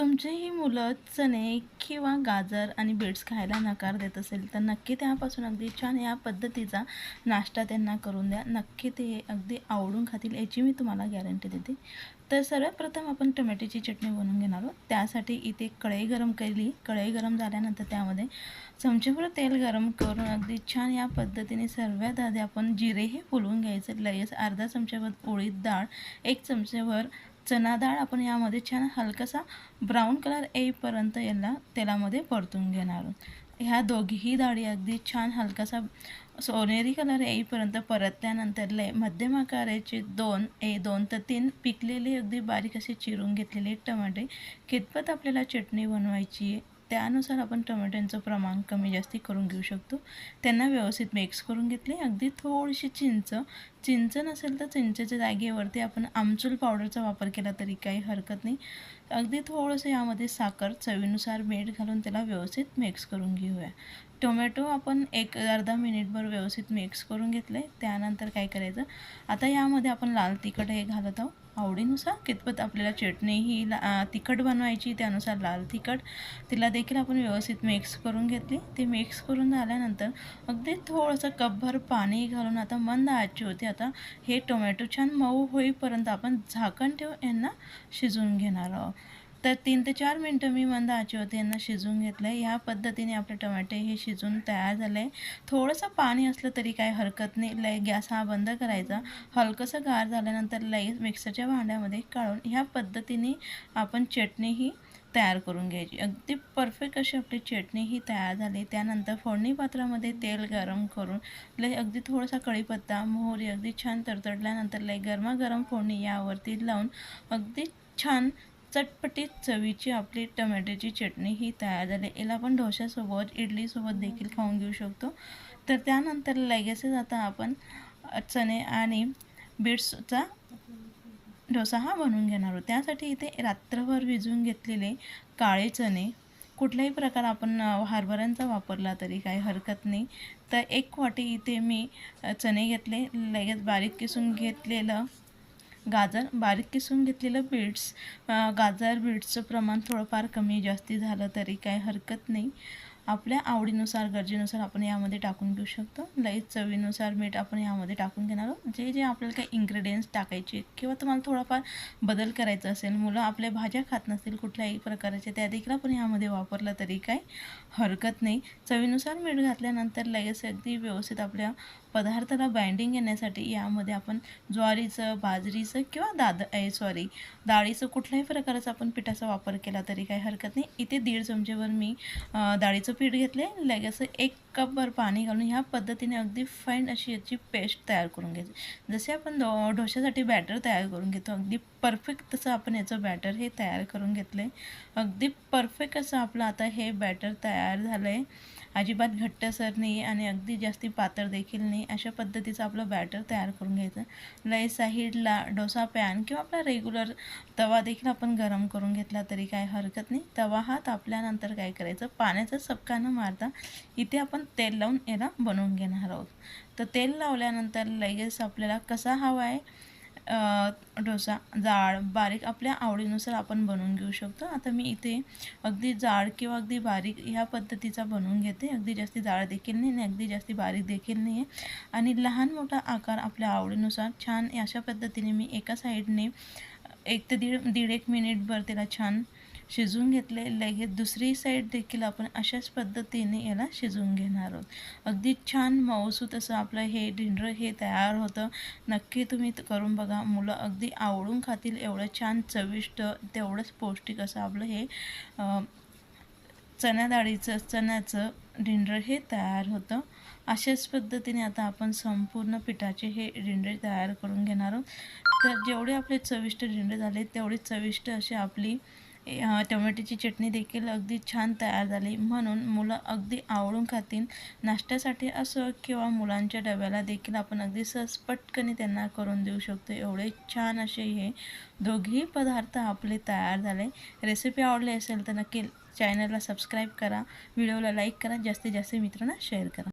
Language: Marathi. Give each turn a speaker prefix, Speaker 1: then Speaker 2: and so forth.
Speaker 1: तुमचेही मुलं चणे किंवा गाजर आणि बीट्स खायला नकार देत असेल तर नक्की त्यापासून अगदी छान या पद्धतीचा नाश्ता त्यांना करून द्या. नक्की ते अगदी आवडून खातील याची मी तुम्हाला गॅरंटी देते. तर सर्वात प्रथम आपण टोमॅटोची चटणी बनवून घेणार आहोत. त्यासाठी इथे कढई गरम केली. कढई गरम झाल्यानंतर त्यामध्ये चमचेभर तेल गरम करून अगदी छान या पद्धतीने सर्वात आधी आपण जिरे हे फुलवून घ्यायचं. लगेच अर्धा चमच्याभर उडीद डाळ एक चमचेभर चना डाळ आपण यामध्ये छान हलकासा ब्राऊन कलर येईपर्यंत याला तेलामध्ये परतून घेणार आहोत. ह्या दोघीही डाळी अगदी छान हलकासा सोनेरी कलर येईपर्यंत परतल्यानंतर लय मध्यम आकाराचे दोन ए दोन तर तीन पिकलेले अगदी बारीक असे चिरून घेतलेले टमाटे कितपत आपल्याला चटणी बनवायची आहे त्यानुसार आपण टोमॅटोचं प्रमाण कमी जास्ती करून घेऊ शकतो. त्यांना व्यवस्थित मिक्स करून घेतले. अगदी थोडीशी चिंच. चिंच नसेल तर चिंचेच्या जागेवरती आपण आमचूल पावडरचा वापर केला तरी काही हरकत नाही. अगदी थोडंसं यामध्ये साखर चवीनुसार मीठ घालून त्याला व्यवस्थित मिक्स करून घेऊया. टोमॅटो आपण एक अर्धा मिनिटभर व्यवस्थित मिक्स करून घेतले. त्यानंतर काय करायचं? आता यामध्ये आपण लाल तिखट हे घालत आहोत. आवडीनुसार कितपत आपल्याला चटणी ही ला तिखट बनवायची त्यानुसार लाल तिखट तिला देखील आपण व्यवस्थित मिक्स करून घेतली. ते मिक्स करून झाल्यानंतर अगदी थोडंसं कपभर पाणी घालून आता मंद आजची होती. आता हे टोमॅटो छान मऊ होईपर्यंत आपण झाकण ठेवून यांना शिजवून घेणार आहोत. तर तीन ते चार मिनटं मी मंद आचेवरती यांना शिजवून घेतलं आहे ह्या पद्धतीने आपले टमाटे हे शिजून तयार झालं आहे थोडंसं पाणी असलं तरी काही हरकत नाही. लय गॅस हा बंद करायचा. हलकंसं गार झाल्यानंतर लगेच मिक्सरच्या भांड्यामध्ये काढून ह्या पद्धतीने आपण चटणी ही तयार करून घ्यायची. अगदी परफेक्ट अशी आपली चटणी ही तयार झाली. त्यानंतर फोडणी पात्रामध्ये तेल गरम करून लय अगदी थोडासा कढीपत्ता मोहरी अगदी छान तडतडल्यानंतर लय गरमागरम फोडणी यावरती लावून अगदी छान चटपटीत चवीची आपली टमॅटोची चटणी ही तयार झाली. याला आपण डोश्यासोबत इडलीसोबत देखील खाऊन घेऊ शकतो. तर त्यानंतर लगेचच आता आपण चणे आणि बीट्सचा डोसा हा बनवून घेणार आहोत. त्यासाठी इथे रात्रभर भिजवून घेतलेले काळे चणे कुठल्याही प्रकार आपण हरभऱ्यांचा वापरला तरी काही हरकत नाही. तर एक वाटी इथे मी चणे घेतले लगेच बारीक किसून घेतलेलं गाजर बारीक किसून घेतलेलं बीट्स. गाजर बीट्सचं प्रमाण थोडंफार कमी जास्ती झालं तरी काही हरकत नाही. आपल्या आवडीनुसार गरजेनुसार आपण यामध्ये टाकून घेऊ शकतो. लईच चवीनुसार मीठ आपण यामध्ये टाकून घेणार आहोत. जे जे आपल्याला काही इन्ग्रेडियंट्स टाकायचे किंवा तुम्हाला थोडाफार बदल करायचा असेल मुलं आपल्या भाज्या खात नसतील कुठल्याही प्रकारच्या त्या देखील आपण यामध्ये वापरला तरी काही हरकत नाही. चवीनुसार मीठ घातल्यानंतर लगेच अगदी व्यवस्थित आपल्या पदार्थाला बाइंडिंग येण्यासाठी यामध्ये आपण ज्वारीचं बाजरीचं किंवा दाद ए सॉरी डाळीचं कुठल्याही प्रकारचा आपण पिठाचा वापर केला तरी काही हरकत नाही. इथे दीड चमचेवर मी डाळीचं पीठ घेतले लगेच एक कपभर पाणी घालून ह्या पद्धतीने अगदी फाईन अशी याची पेस्ट तयार करून घ्यायची. जसे आपण दो डोश्यासाठी बॅटर तयार करून घेतो अगदी परफेक्ट तसं आपण याचं बॅटर हे तयार करून घेतलं आहे अगदी परफेक्ट असं आपलं आता हे बॅटर तयार झालं आहे अजिबात घट्टसर नाही आणि अगदी जास्ती पातळ देखील नाही अशा पद्धतीचं आपलं बॅटर तयार करून घ्यायचं. लय साईडला डोसा पॅन किंवा आपला रेग्युलर तवा देखील आपण गरम करून घेतला तरी काय हरकत नाही. तवा हा तापल्यानंतर काय करायचं? पाण्याचा सबका न मारता इथे आपण तेल लावून याला बनवून घेणार आहोत. तर तेल लावल्यानंतर लगेच आपल्याला कसा हवा आहे? डोसा जाड बारीक आपल्या आवडीनुसार आपण बनवून घेऊ शकतो. आता मी इथे अगदी जाड किंवा अगदी बारीक ह्या पद्धतीचा बनवून घेते. अगदी जास्ती जाड देखील नाही आणि अगदी जास्ती बारीक देखील नाही आहे. आणि लहान मोठा आकार आपल्या आवडीनुसार छान अशा पद्धतीने मी एका साईडने एक ते दीड दीड एक मिनिटभर त्याला छान शिजवून घेतले लगेच दुसरी साईड देखील आपण अशाच पद्धतीने याला शिजवून घेणार आहोत. अगदी छान मऊसूत असं आपलं हे डिंडर हे तयार होतं. नक्की तुम्ही करून बघा. मुलं अगदी आवडून खातील. एवढं छान चविष्ट तेवढंच पौष्टिक असं आपलं हे चण्या डाळीचं चण्याचं डिंडर हे तयार होतं. अशाच पद्धतीने आता आपण संपूर्ण पिठाचे हे डिंडे तयार करून घेणार आहोत. तर जेवढे आपले चविष्ट डिंडे झाले तेवढे चविष्ट असे आपली टोमॅटोची चटणी देखील अगदी छान तयार झाली. म्हणून मुलं अगदी आवडून खातील. नाश्त्यासाठी असं किंवा मुलांच्या डब्याला देखील आपण अगदी सहज पटकनी त्यांना करून देऊ शकतो. एवढे छान असे हे दोघेही पदार्थ आपले तयार झाले. रेसिपी आवडली असेल तर नक्की चॅनलला सबस्क्राईब करा. व्हिडिओला लाईक करा. जास्तीत जास्त मित्रांना शेअर करा.